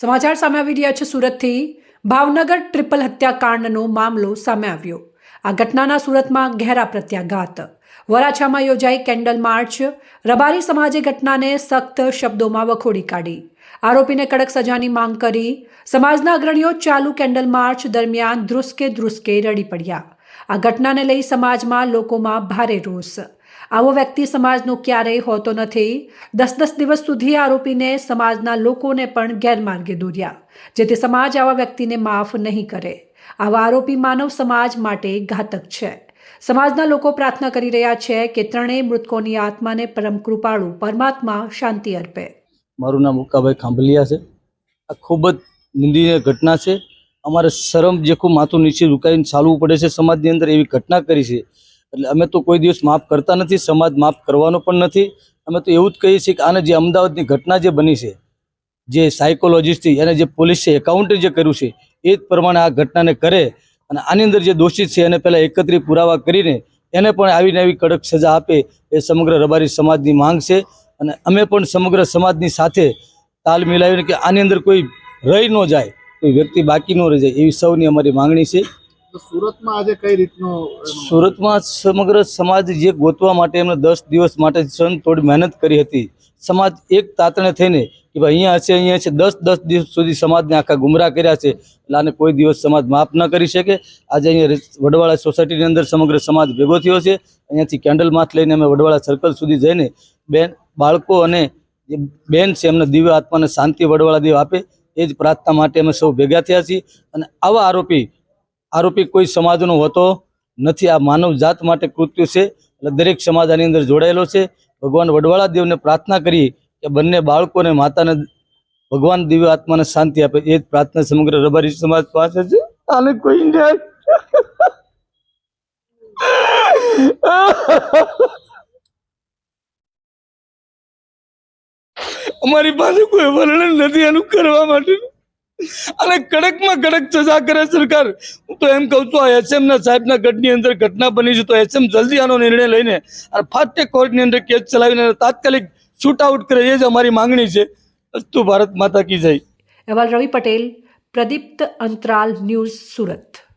સમાચાર સામે આવી રહ્યા છે સુરતથી. ભાવનગર ટ્રિપલ હત્યાકાંડનો મામલો સામે આવ્યો. આ ઘટનાના સુરતમાં ગહેરા પ્રત્યાઘાત. વરાછામાં યોજાઈ કેન્ડલ માર્ચ. રબારી સમાજે ઘટનાને સખ્ત શબ્દોમાં વખોડી કાઢી. આરોપીને કડક સજાની માંગ કરી. સમાજના અગ્રણીઓ ચાલુ કેન્ડલ માર્ચ દરમિયાન ધ્રુસકે ધ્રુસકે રડી પડ્યા. આ ઘટનાને લઈ સમાજમાં લોકોમાં ભારે રોષ. આવો વ્યક્તિ સમાજનો ક્યારેય હોતો નથી. દસ દસ દિવસ સુધી આરોપીને સમાજના લોકોને પણ ગેરમાર્ગે દોર્યા, જેથી સમાજ આવા વ્યક્તિને માફ નહીં કરે. આવા આરોપી માનવ સમાજ માટે ઘાતક છે. સમાજના લોકો પ્રાર્થના કરી રહ્યા છે કે ત્રણેય મૃતકોની આત્માને પરમ કૃપાળુ પરમાત્મા શાંતિ અર્પે. મારું નામ ઉકાભાઈ ખાંભલિયા છે. આ ખૂબ જ નિંદનીય ઘટના છે. અમારે શરમ જેખું માથું નીચે ઝુકાવીને ચાલવું પડે છે. સમાજની અંદર એવી ઘટના કરી છે એટલે અમે તો કોઈ દિવસ માફ કરતા નથી, સમાજ માફ કરવાનો પણ નથી. અમે તો એવું જ કહીએ છીએ કે આને જે અમદાવાદની ઘટના જે બની છે, જે સાયકોલોજીસ્ટથી અને જે પોલીસ એકાઉન્ટે જે કર્યું છે, એ જ પ્રમાણે આ ઘટનાને કરે અને આની અંદર જે દોષિત છે, એને પહેલાં એકત્રિત પુરાવા કરીને એને પણ આવીને આવી કડક સજા આપે એ સમગ્ર રબારી સમાજની માંગ છે. અને અમે પણ સમગ્ર સમાજની સાથે તાલ મિલાવીને કે આની અંદર કોઈ રહી ન જાય, કોઈ વ્યક્તિ બાકી ન રહી જાય એવી સૌની અમારી માંગણી છે. સુરતમાં આજે કઈ રીતનું સુરતમાં સમગ્ર સમાજ જે ગોતવા માટે એમને દસ દિવસ માટે સન થોડી મહેનત કરી હતી, સમાજ એક તાતણે થઈને કે ભાઈ અહીંયા હશે, અહીંયા છે દસ દસ દિવસ સુધી સમાજને આખા ગુમરાહ કર્યા છે. એટલે આને કોઈ દિવસ સમાજ માફ ન કરી શકે. આજે અહીંયા વડવાળા સોસાયટીની અંદર સમગ્ર સમાજ ભેગો થયો છે. અહીંયાથી કેન્ડલ માથ લઈને અમે વડવાળા સર્કલ સુધી જઈને બેન, બાળકો અને જે બેન છે એમને દિવ્ય આત્માને શાંતિ વડવાળા દેવ આપે. એ જ પ્રાર્થના માટે અમે સૌ ભેગા થયા છીએ. અને આવા આરોપી આરોપી કોઈ સમાજનો હોતો નથી. આ માનવ જાત માટે કૃત્ય છે. એટલે દરેક સમાજ આની અંદર જોડાયેલો છે. ભગવાન વડવાળા દેવને પ્રાર્થના કરી કે બંને બાળકોને માતાને ભગવાન દિવ્ય આત્માને શાંતિ આપે. એ જ પ્રાર્થના સમગ્ર રબારી સમાજ પાસે છે. આને કોઈ અમારી પાસે કોઈ વર્ણન નથી એનું કરવા માટે અને કડકમાં કડક સજા કરે સરકાર. હું તો એમ કહું છું, આ એસએમ ના સાહેબના ગઢની અંદર ઘટના બની છે, તો એસએમ જલ્દી આનો નિર્ણય લઈને અને ફાસ્ટ કોર્ટની અંદર કેસ ચલાવીને તાત્કાલિક શૂટ આઉટ કરે, એ જ અમારી માંગણી છે. અસ્તુ ભારત માતા કી જય. અહેવાલ રવિ પટેલ, પ્રદીપ્ત અંતરાલ, ન્યૂઝ સુરત.